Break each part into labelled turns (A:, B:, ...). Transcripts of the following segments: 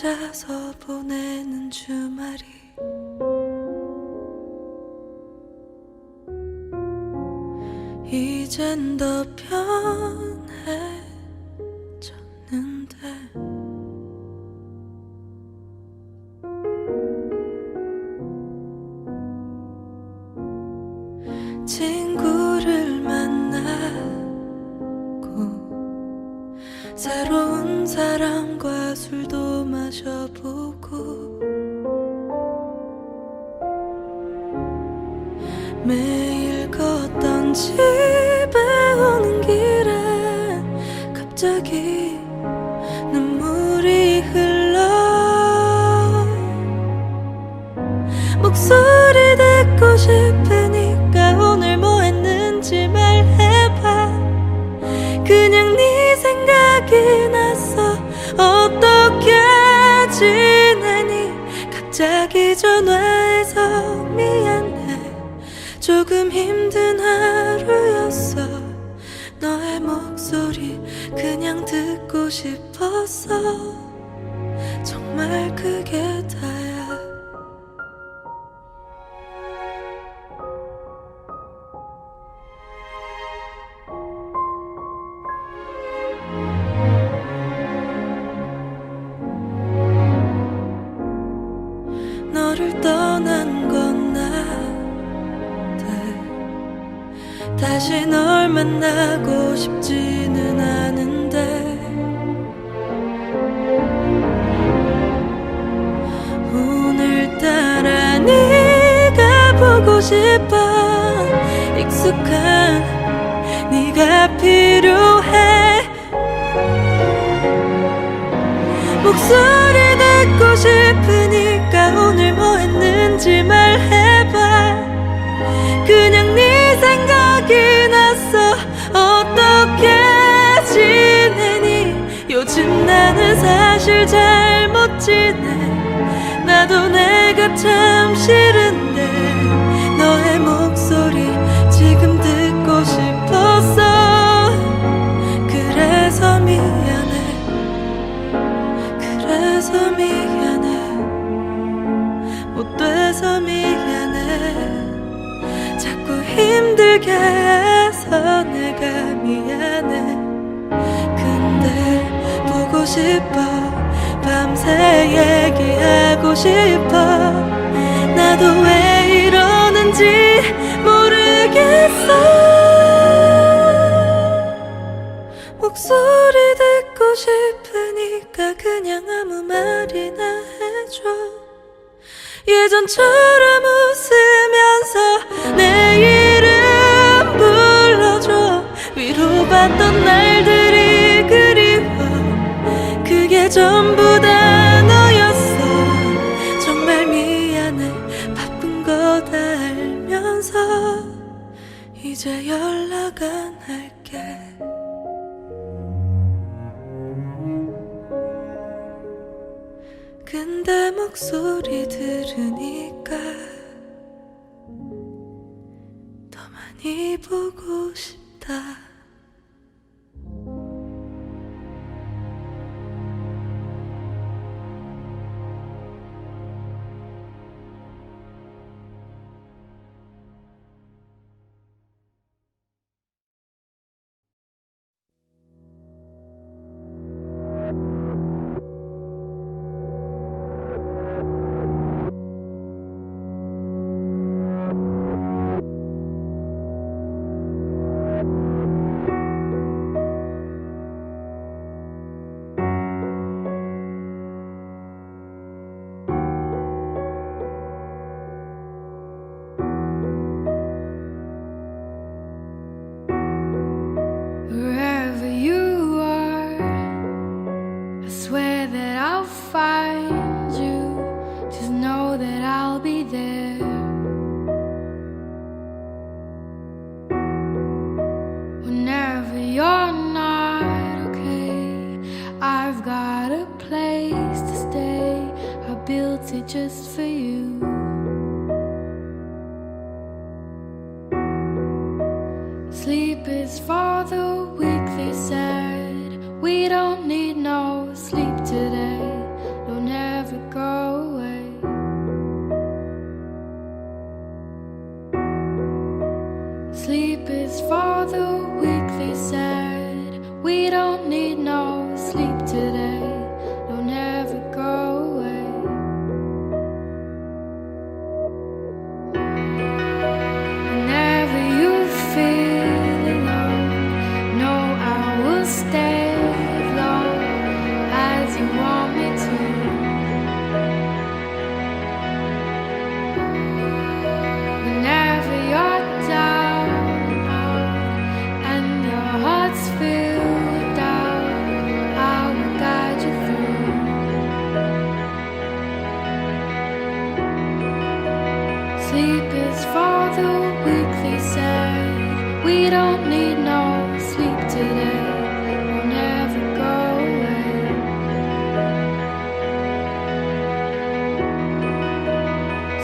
A: 혼자서 보내는 주말이 이젠 더 편해졌는데. 친구를 만나고 새로운 사랑과 술도 마셔보고 매일 걷던지 힘든 하루였어. 너의 목소리 그냥 듣고 싶었어. 정말 며칠 잘못 지내. 나도 내가 참 싫은데 너의 목소리 지금 듣고 싶었어 그래서 미안해. 그래서 미안해. 못 돼서 미안해. 자꾸 힘들게 해서 내가 미안해. 근데 보고 싶어 밤새 얘기하고 싶어. 나도 왜 이러는지 모르겠어. 목소리 듣고 싶으니까 그냥 아무 말이나 해줘. 예전처럼 웃으면서 내 이름 불러줘. 위로받던 날들 이제 연락 안 할게 근데 목소리 들으니까 더 많이 보고 싶다.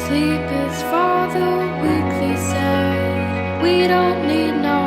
B: Sleep is for the weak, they said. We don't need no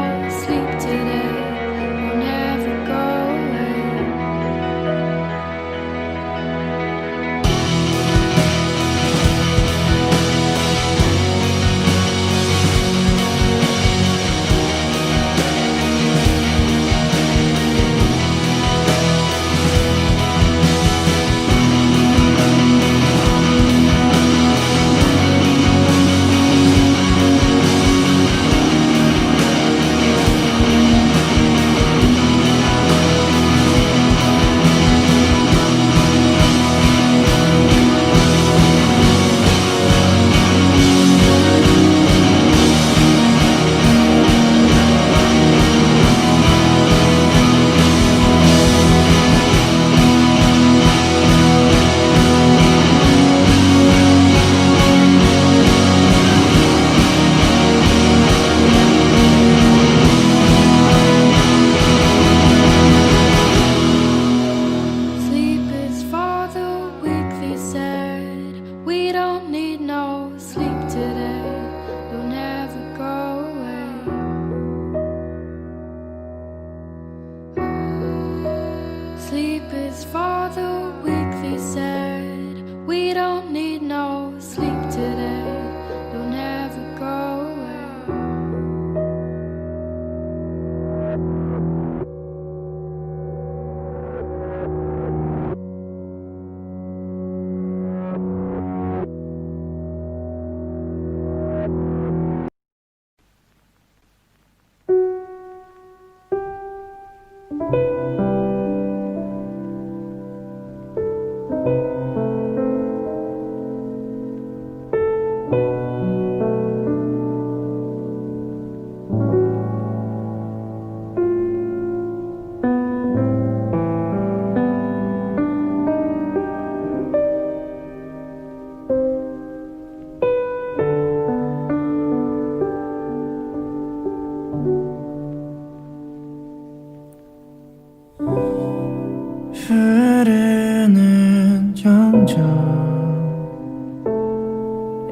C: 적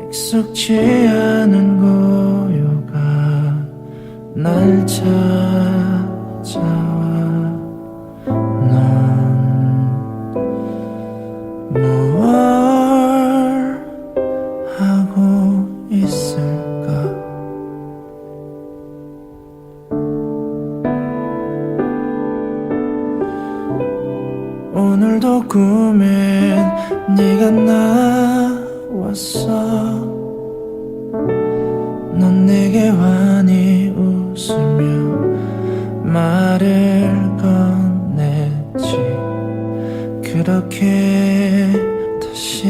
C: 익숙치 않은 고요가 날 찾아. 이렇게 다시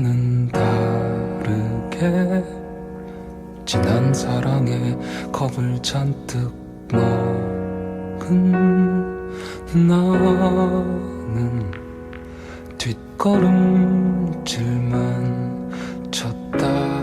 D: 나는 다르게 지난 사랑에 겁을 잔뜩 먹은 나는 뒷걸음질만 쳤다.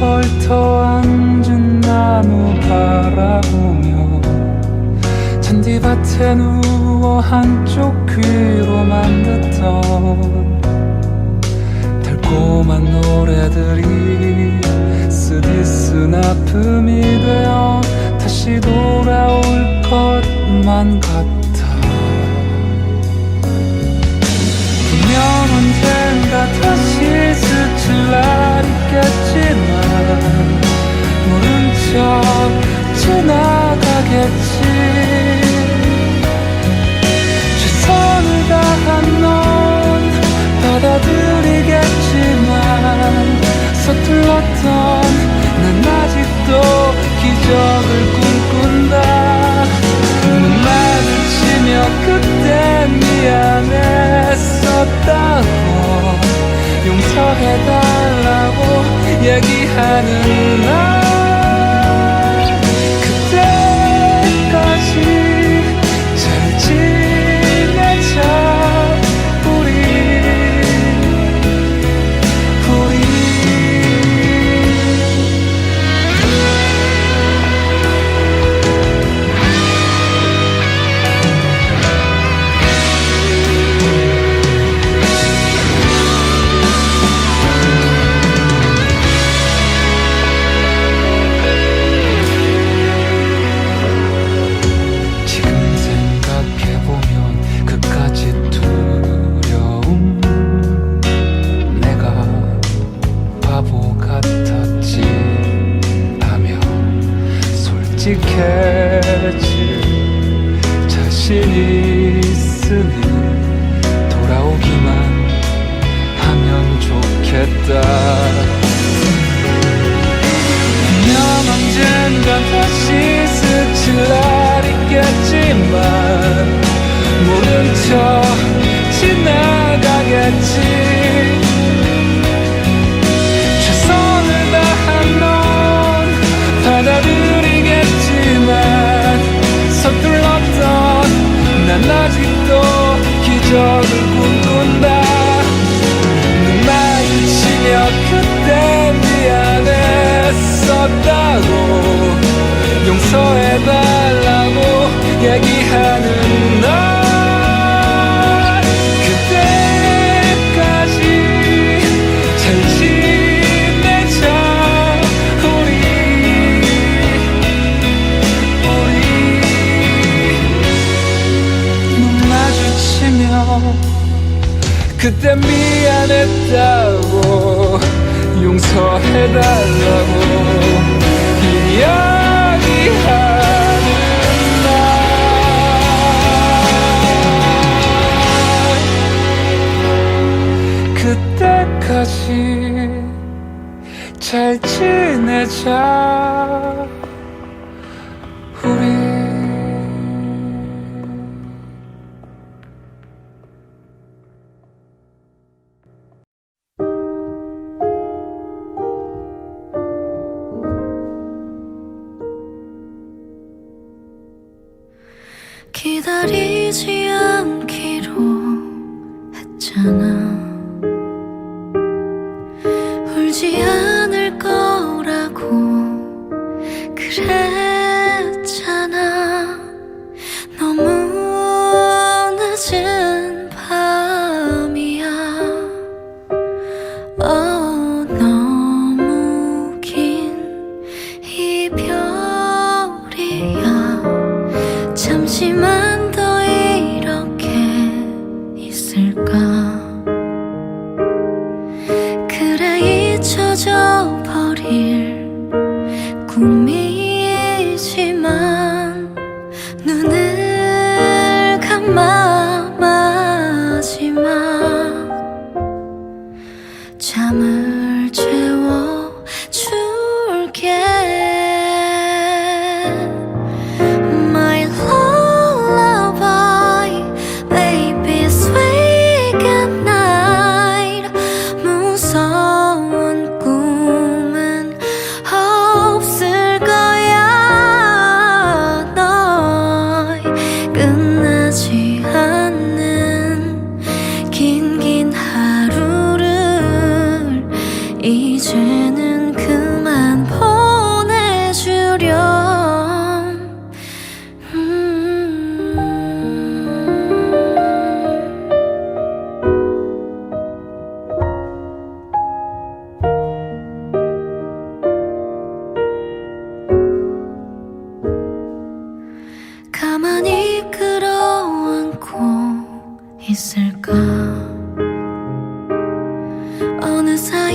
D: 헐터 앉은 나무 바라보며 잔디밭에 누워 한쪽 귀로만 듣던 달콤한 노래들이 쓰디쓴 아픔이 되어 다시 돌아올 것만 같아. 분명 언젠가 다시 스칠 날 있겠지만 모른 척 지나가겠지. 최선을 다한 너. 용서해달라고 얘기하는 날. 그때까지 잘 지내자 우리. 우리. 눈 마주치며 그때 미안했다고 용서해달라
E: ぬさ